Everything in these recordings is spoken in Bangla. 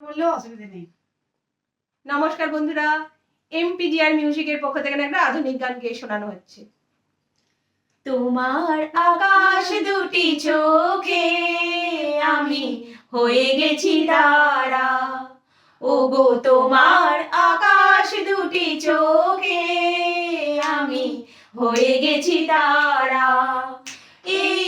বললেও অসুবিধা নেই। নমস্কার বন্ধুরা এমপিজিআর মিউজিকের পক্ষ থেকে একটা আধুনিক গান গেয়ে শোনানো হচ্ছে। তোমার আকাশ দুটি চোখে আমি হয়ে গেছি তারা। ও গো তোমার আকাশ দুটি চোখে আমি হয়ে গেছি তারা। এই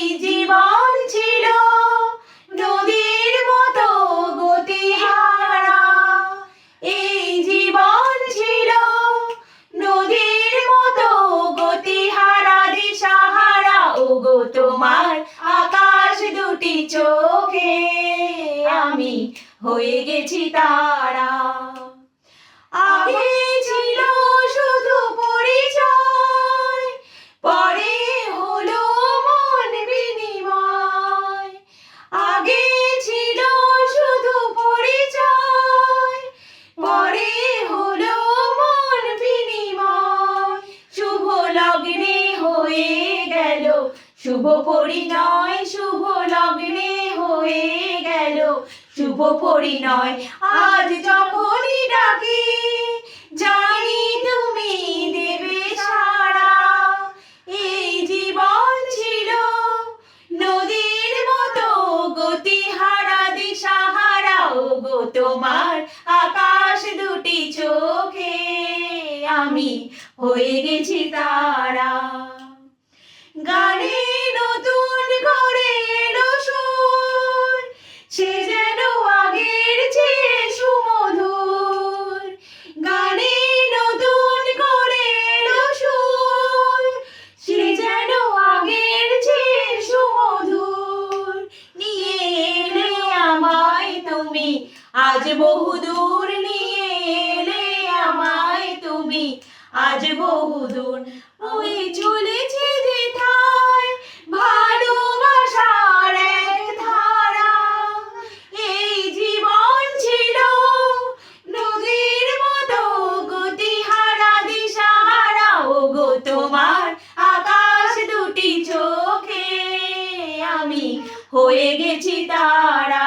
গেছি তারা। আগে ছিল শুভ পরিণয়, শুভ লগ্নে হয়ে গেল। শুভ পরিণয়, আজ যখনই ডাকি, জানি তুমি দেবে সারা এই জীবন ছিল নদীর মতো গতিহারা দিশাহারা গো তোমার আকাশ দুটি চোখে আমি হয়ে গেছি তারা। গানে আজ বহুদূর নিয়ে এলে আমায় তুমি। আজ বহুদূর ওই চলেছে যে থায় এক ধারা। এই জীবন ছিল নদীর মতো, গতিহারা দিশাহারা। ও গো তোমার আকাশ দুটি চোখে আমি হয়ে গেছি তারা।